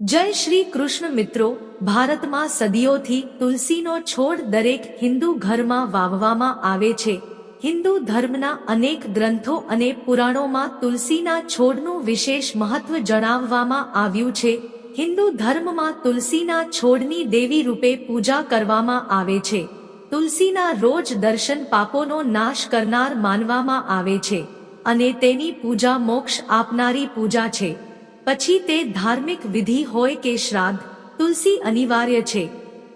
જય શ્રી કૃષ્ણ મિત્રો, ભારતમાં સદીઓથી તુલસીનો છોડ દરેક હિન્દુ ઘરમાં વાવવામાં આવે છે. હિન્દુ ધર્મના અનેક ગ્રંથો અને પુરાણોમાં તુલસીના છોડનું વિશેષ મહત્વ જણાવવામાં આવ્યું છે. હિન્દુ ધર્મમાં તુલસીના છોડની દેવી રૂપે પૂજા કરવામાં આવે છે. તુલસીના રોજ દર્શન પાપોનો નાશ કરનાર માનવામાં આવે છે. અને તેની પૂજા મોક્ષ આપનારી પૂજા છે. પછી તે ધાર્મિક વિધિ હોય કે શ્રાદ્ધ, તુલસી અનિવાર્ય છે.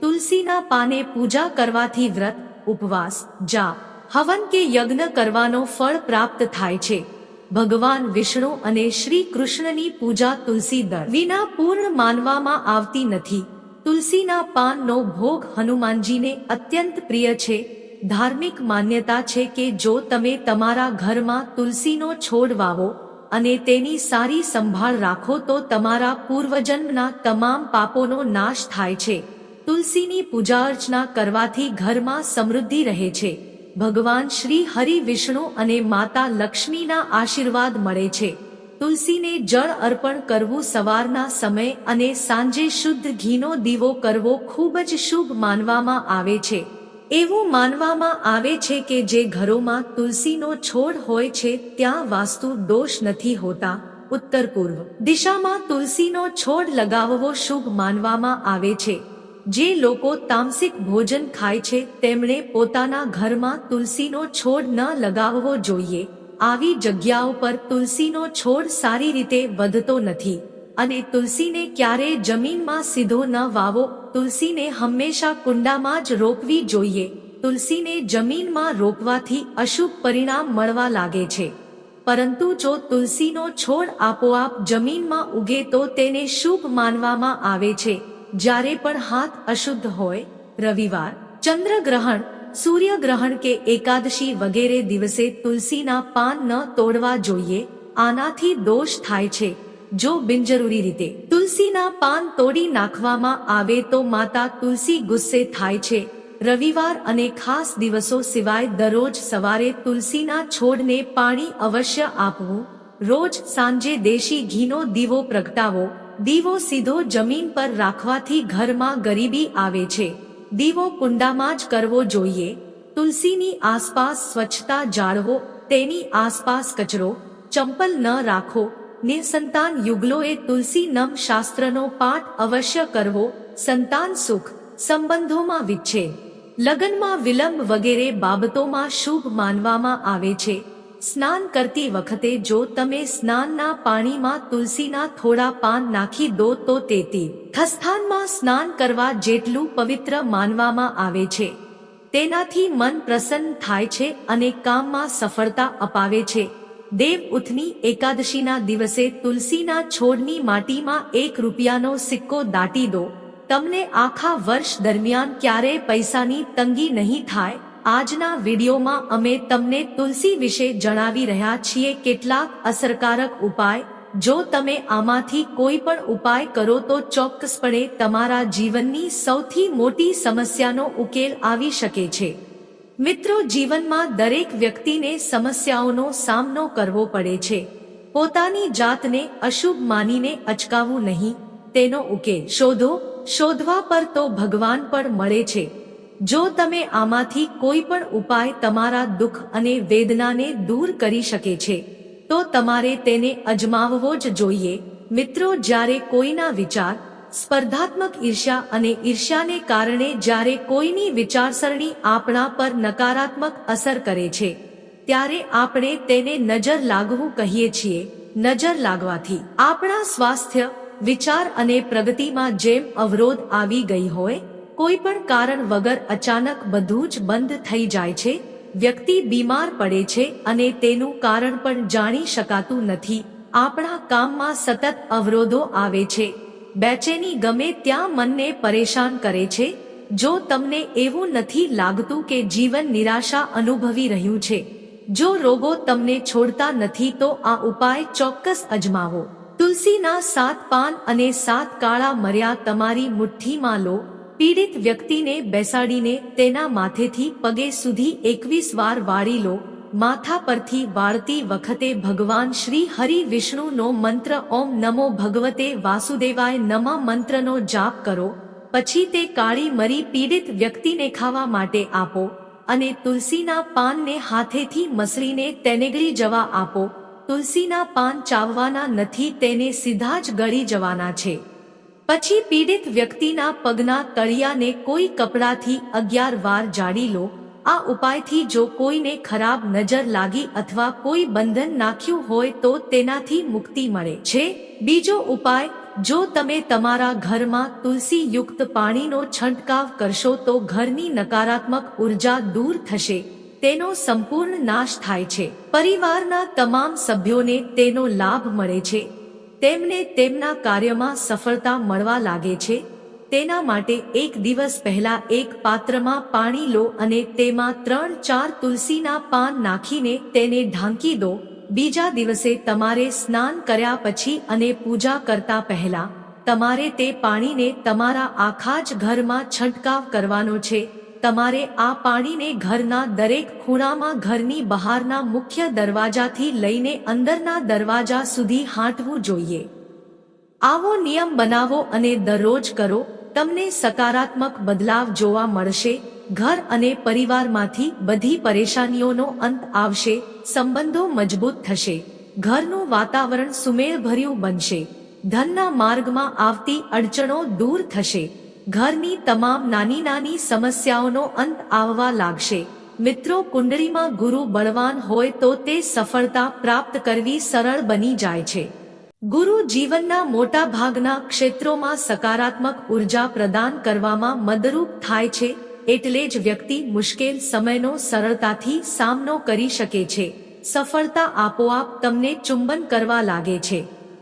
તુલસીના પાને પૂજા કરવાથી વ્રત, ઉપવાસ, જાપ, હવન કે યજ્ઞ કરવાનો ફળ પ્રાપ્ત થાય છે. ભગવાન વિષ્ણુ અને શ્રી કૃષ્ણની પૂજા તુલસી દળ વિના પૂર્ણ માનવામાં આવતી નથી. તુલસીના પાનનો ભોગ હનુમાનજીને અત્યંત પ્રિય છે. ધાર્મિક માન્યતા છે કે જો તમે તમારા ઘરમાં તુલસીનો છોડ વાવો અને તેની સારી સંભાળ રાખો તો તમારા પૂર્વજન્મના તમામ પાપોનો નાશ થાય છે. તુલસીની પૂજા અર્ચના કરવાથી ઘરમાં સમૃદ્ધિ રહે છે. ભગવાન શ્રી હરિ વિષ્ણુ અને માતા લક્ષ્મીના આશીર્વાદ મળે છે. તુલસીને જળ અર્પણ કરવું સવારના સમય અને સાંજે શુદ્ધ ઘીનો દીવો કરવો ખૂબ જ શુભ માનવામાં આવે છે. એવું માનવામાં આવે છે કે જે ઘરોમાં તુલસીનો છોડ હોય છે, ત્યાં વાસ્તુ દોષ નથી હોતા. ઉત્તર પૂર્વ. દિશામાં તુલસીનો છોડ લગાવવો શુભ માનવામાં આવે છે. જે લોકો તામસિક ભોજન ખાય છે, તેમણે પોતાના ઘરમાં તુલસીનો છોડ ન લગાવવો જોઈએ. આવી જગ્યાઓ પર તુલસીનો છોડ સારી રીતે વધતો નથી. અને તુલસીને ક્યારેય જમીનમાં સીધો ન વાવો તુલસીને હંમેશા કુંડામાં જ રોપવી જોઈએ. તુલસીને જમીનમાં રોપવાથી અશુભ પરિણામ મળવા લાગે છે. પરંતુ જો તુલસીનો છોડ આપોઆપ જમીનમાં ઉગે તો તેને શુભ માનવામાં આવે છે. જ્યારે પણ હાથ અશુદ્ધ હોય, રવિવાર, ચંદ્રગ્રહણ, સૂર્યગ્રહણ કે એકાદશી વગેરે દિવસે તુલસીના પાન ન તોડવા જોઈએ. આનાથી દોષ થાય છે. જો બિનજરૂરી રીતે તુલસીના પાન તોડી નાખવામાં આવે તો માતા તુલસી ગુસ્સે થાય છે. રવિવાર અને ખાસ દિવસો સિવાય દરરોજ સવારે તુલસીના છોડને પાણી અવશ્ય આપવું. રોજ સાંજે દેશી ઘીનો દીવો પ્રગટાવો. દીવો સીધો જમીન પર રાખવાથી ઘરમાં ગરીબી આવે છે. દીવો કુંડામાં જ કરવો જોઈએ. તુલસીની આસપાસ સ્વચ્છતા જાળવો, તેની આસપાસ કચરો, ચંપલ ન રાખો. નિસંતાન યુગલોએ તુલસી નમ શાસ્ત્રનો પાઠ અવશ્ય કરવો, સંતાન સુખ, સંબંધોમાં વિચ્છેદ, લગ્નમાં વિલંબ વગેરે બાબતોમાં શુભ માનવામાં આવે છે. સ્નાન કરતી વખતે જો તમે સ્નાનના પાણીમાં તુલસીના થોડા પાન નાખી દો તો તેથી તીર્થસ્થાનમાં સ્નાન કરવા જેટલું પવિત્ર માનવામાં આવે છે. તેનાથી મન પ્રસન્ન થાય છે અને કામમાં સફળતા અપાવે છે. દેવ ઉથની એકાદશીના દિવસે તુલસીના છોડની માટીમાં એક રૂપિયાનો સિક્કો દાટી દો. તમને આખા વર્ષ દરમિયાન ક્યારેય પૈસાની તંગી નહીં થાય. આજના વિડીયોમાં અમે તમને તુલસી વિશે જણાવી રહ્યા છીએ કેટલાક અસરકારક ઉપાય. જો તમે આમાંથી કોઈ પણ ઉપાય કરો તો ચોક્કસપણે તમારા જીવનની સૌથી મોટી સમસ્યાનો ઉકેલ આવી શકે છે. મિત્રો, જીવનમાં દરેક વ્યક્તિને સમસ્યાઓનો સામનો કરવો પડે છે. પોતાની જાતને અશુભ માનીને અચકાવવું નહીં, તેનો ઉકેલ શોધો. શોધવા પર તો ભગવાન પણ મળે છે. જો તમે આમાંથી કોઈ પણ ઉપાય તમારા દુઃખ અને વેદનાને દૂર કરી શકે છે, તો તમારે તેને અજમાવવો જ જોઈએ. મિત્રો, જ્યારે કોઈના વિચાર સ્પર્ધાત્મક ઈર્ષ્યા અને ઈર્ષ્યાને કારણે જ્યારે કોઈની વિચારસરણી આપણા પર નકારાત્મક અસર કરે છે, ત્યારે આપણે તેને નજર લાગવું કહીએ છીએ, નજર લાગવાથી. આપણા સ્વાસ્થ્ય, વિચાર અને પ્રગતિમાં જેમ અવરોધ આવી ગઈ હોય, કોઈ પણ કારણ વગર અચાનક બધું જ બંધ થઈ જાય છે, વ્યક્તિ બીમાર પડે છે અને તેનું કારણ પણ જાણી શકાતું નથી. આપણા કામમાં સતત અવરોધો આવે છે. બેચેની ગમે ત્યાં મનને પરેશાન કરે છે, જો તમને એવું નથી લાગતું કે જીવન નિરાશા અનુભવી રહ્યું છે, જો રોગો તમને છોડતા નથી તો આ ઉપાય ચોક્કસ અજમાવો. તુલસીના સાત પાન અને સાત કાળા મર્યા તમારી મુઠ્ઠીમાં લો, પીડિત વ્યક્તિને બેસાડીને તેના માથેથી પગે સુધી એકવીસ વાર વાળી લો માથા પરથી વાળતી વખતે ભગવાન શ્રી હરિ વિષ્ણુનો મંત્ર ઓમ નમો ભગવતે વાસુદેવાય નમા મંત્રનો જાપ કરો, પછી તે કાળી મરી પીડિત વ્યક્તિને ખાવા માટે આપો અને તુલસીના પાનને હાથેથી મસળીને તેનેગળી જવા આપો. તુલસીના પાન ચાવવાના નથી, તેને સીધા જ ગળી જવાના છે. પછી પીડિત વ્યક્તિના પગના તળિયાને કોઈ કપડાથી અગિયાર વાર જાડી લો આ ઉપાયથી જો કોઈને ખરાબ નજર લાગી અથવા કોઈ બંધન નાખ્યું હોય તો તેનાથી મુક્તિ મળે છે. બીજો ઉપાય, જો તમે તમારા ઘરમાં તુલસી યુક્ત પાણીનો છંટકાવ કરશો તો ઘરની નકારાત્મક ઊર્જા દૂર થશે, તેનો સંપૂર્ણ નાશ થાય છે. પરિવારના તમામ સભ્યોને તેનો લાભ મળે છે. તેમને તેમના કાર્યમાં સફળતા મળવા લાગે છે. તેના માટે એક દિવસ પહેલા એક પાત્રમાં પાણી લો અને તેમાં ત્રણ ચાર તુલસીના પાન નાખીને તેને ઢાંકી દો. બીજા દિવસે તમારે સ્નાન કર્યા પછી અને પૂજા કરતા પહેલા તમારે તે પાણીને તમારા આખા જ ઘરમાં છંટકાવ કરવાનો છે. તમારે આ પાણીને ઘરના દરેક ખૂણામાં ઘરની બહારના મુખ્ય દરવાજાથી લઈને અંદરના દરવાજા સુધી હાંટવું જોઈએ. આવો નિયમ બનાવો અને દરરોજ કરો. તમને સકારાત્મક બદલાવ જોવા મળશે, ઘર અને પરિવારમાંથી બધી પરેશાનીઓનો અંત આવશે, સંબંધો મજબૂત થશે, ઘરનું વાતાવરણ સુમેળભર્યું બનશે, ધનના માર્ગમાં આવતી અડચણો દૂર થશે, ઘરની તમામ નાની નાની સમસ્યાઓનો અંત આવવા લાગશે. મિત્રો, કુંડળીમાં ગુરુ બળવાન હોય તો તે સફળતા પ્રાપ્ત કરવી સરળ બની જાય છે. ગુરુ જીવનના મોટા ભાગના ક્ષેત્રોમાં સકારાત્મક ઊર્જા પ્રદાન કરવામાં મદરૂપ થાય છે, એટલે જ વ્યક્તિ મુશ્કેલ સમયનો સરળતાથી સામનો કરી શકે છે. સફળતા આપોઆપ તમને ચુંબન કરવા લાગે છે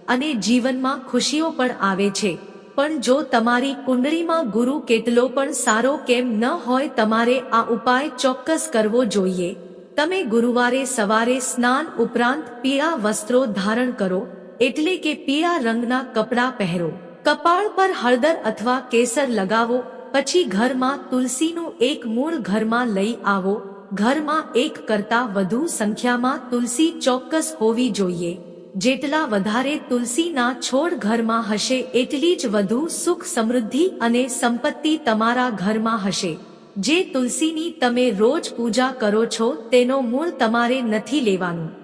અને જીવનમાં ખુશીઓ પણ આવે છે. પણ જો તમારી કુંડળીમાં ગુરુ કેટલો પણ સારો કેમ ન હોય તમારે આ ઉપાય ચોક્કસ કરવો જોઈએ. તમે ગુરુવારે સવારે સ્નાન ઉપરાંત પીળા વસ્ત્રો ધારણ કરો એટલે કે પીળા રંગના કપડાં પહેરો. કપાળ પર હળદર અથવા કેસર લગાવો, પછી ઘરમાં તુલસીનું એક મૂળ ઘરમાં લઈ આવો. ઘરમાં એક કરતા વધુ સંખ્યામાં તુલસી ચોક્કસ હોવી જોઈએ. જેટલા વધારે તુલસીના છોડ ઘરમાં હશે, એટલી જ વધુ સુખ સમૃદ્ધિ અને સંપત્તિ તમારા ઘરમાં હશે. જે તુલસીની તમે રોજ પૂજા કરો છો, તેનો મૂળ તમારે નથી લેવાનું.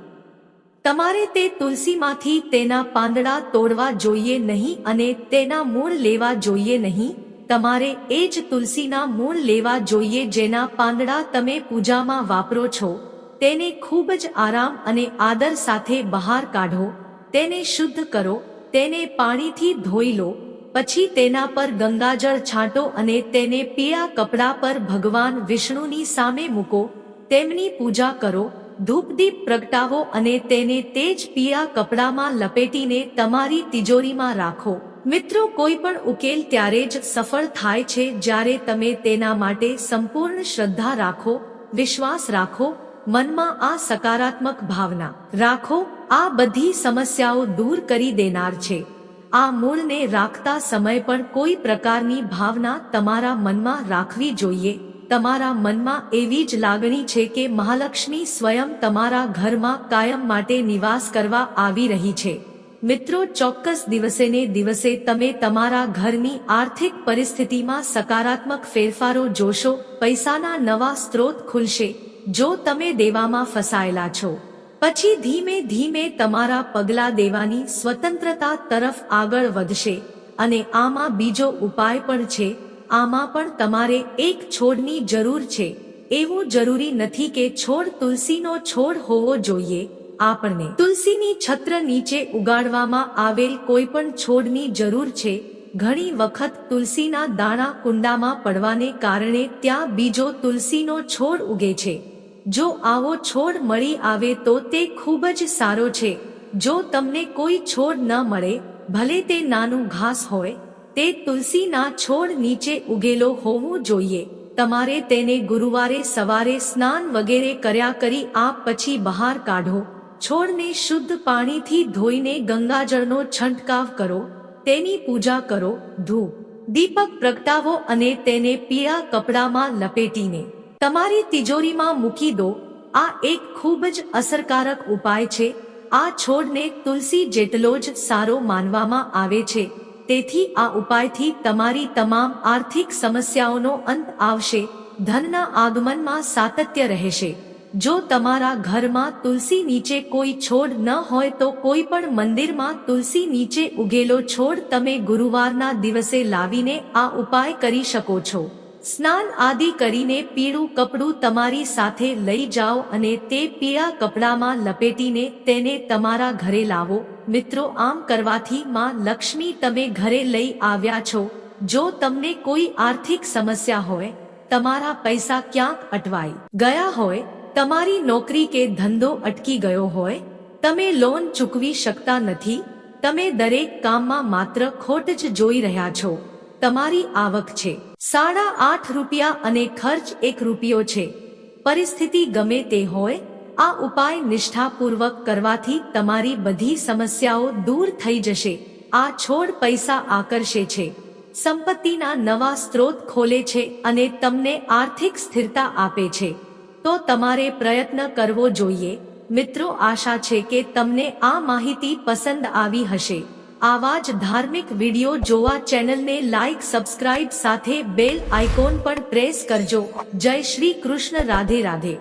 તમારે તે તુલસીમાંથી તેના પાંદડા તોડવા જોઈએ નહીં અને તેના મૂળ લેવા જોઈએ નહીં? તમારે એ જ તુલસીના મૂળ લેવા જોઈએ જેના પાંદડા તમે પૂજામાં વાપરો છો. તેને ખૂબ જ આરામ અને આદર સાથે બહાર કાઢો. તેને શુદ્ધ કરો. તેને પાણીથી ધોઈ લો. પછી તેના પર ગંગાજળ છાંટો અને તેને પીળા કપડા પર ભગવાન વિષ્ણુની સામે મૂકો. તેમની પૂજા કરો. ધૂપદીપ પ્રગટાવો અને તેને તે જ પીળા કપડામાં લપેટીને તમારી તિજોરીમાં રાખો. મિત્રો, કોઈ પણ ઉકેલ ત્યારે જ સફળ થાય છે જ્યારે તમે તેના માટે સંપૂર્ણ શ્રદ્ધા રાખો, વિશ્વાસ રાખો, મનમાં આ સકારાત્મક ભાવના રાખો, આ બધી સમસ્યાઓ દૂર કરી દેનાર છે. આ મૂળને રાખતા સમય પણ કોઈ પ્રકારની ભાવના તમારા મનમાં રાખવી જોઈએ. તમારા મનમાં એવી જ લાગણી છે કે મહાલક્ષ્મી સ્વયં તમારા ઘરમાં કાયમ માટે નિવાસ કરવા આવી રહી છે. મિત્રો, ચોક્કસ દિવસે ને દિવસે તમે તમારા ઘરની આર્થિક પરિસ્થિતિમાં સકારાત્મક ફેરફારો જોશો, પૈસાના નવા સ્ત્રોત ખુલશે, જો તમે દેવામાં ફસાયેલા છો. પછી ધીમે ધીમે તમારા પગલા દેવાની સ્વતંત્રતા તરફ આગળ વધશે, અને આમાં બીજો ઉપાય પણ છે આમાં પણ તમારે એક છોડની જરૂર છે. એવું જરૂરી નથી કે છોડ તુલસીનો છોડ હોવો જોઈએ. આપણને તુલસીની છત્ર નીચે ઉગાડવામાં આવેલ કોઈ પણ છોડની જરૂર છે. ઘણી વખત તુલસીના દાણા કુંડામાં પડવાને કારણે ત્યાં બીજો તુલસીનો છોડ ઉગે છે. જો આવો છોડ મળી આવે તો તે ખૂબ જ સારો છે. જો તમને કોઈ છોડ ન મળે, ભલે તે નાનું ઘાસ હોય તે તુલસીના છોડ નીચે ઉગેલો હોવું જોઈએ. તમારે તેને ગુરુવારે સવારે સ્નાન વગેરે કર્યા કરી આ પછી બહાર કાઢો. છોડને શુદ્ધ પાણીથી ધોઈને ગંગાજળનો છંટકાવ કરો. તેની પૂજા કરો. ધૂપ, દીપક પ્રગટાવો અને તેને પીળા કપડામાં લપેટીને તમારી તિજોરીમાં મૂકી દો. આ એક ખૂબ જ અસરકારક ઉપાય છે. આ છોડને તુલસી જેટલો જ સારો માનવામાં આવે છે. તેથી આ ઉપાયથી તમારી તમામ આર્થિક સમસ્યાઓનો અંત આવશે, ધનના આગમનમાં સાતત્ય રહેશે. જો તમારા ઘરમાં તુલસી નીચે કોઈ છોડ ન હોય તો કોઈ પણ મંદિરમાં તુલસી નીચે ઉગેલો છોડ તમે ગુરુવારના દિવસે લાવીને આ ઉપાય કરી શકો છો. સ્નાન આદિ કરીને પીળું કપડું તમારી સાથે લઈ જાઓ અને તે પીળા કપડામાં લપેટીને તેને તમારા ઘરે લાવો. મિત્રો, આમ કરવાથી માં લક્ષ્મી તમે ઘરે લઈ આવ્યા છો. જો તમને કોઈ આર્થિક સમસ્યા હોય, તમારા પૈસા ક્યાંક અટવાઈ ગયા હોય, તમારી નોકરી કે ધંધો અટકી ગયો હોય, તમે લોન ચૂકવી શકતા નથી, તમે દરેક કામમાં માત્ર ખોટ જ જોઈ રહ્યા છો. તમારી આવક છે. સાડા આઠ રૂપિયા અને ખર્ચ એક રૂપિયો છે. પરિસ્થિતિ ગમે તે હોય, આ ઉપાય નિષ્ઠાપૂર્વક કરવાથી તમારી બધી સમસ્યાઓ દૂર થઈ જશે. આ છોડ પૈસા આકર્ષે છે. સંપત્તિના નવા સ્ત્રોત ખોલે છે અને તમને આર્થિક સ્થિરતા આપે છે. તો તમારે પ્રયત્ન કરવો જોઈએ. મિત્રો, આશા છે કે તમને આ માહિતી પસંદ આવી હશે. આવા જ ધાર્મિક વીડિયો જોવા ચેનલને લાઈક, સબસ્ક્રાઇબ સાથે બેલ આઇકોન પણ પ્રેસ કરજો. જય શ્રી કૃષ્ણ, રાધે રાધે.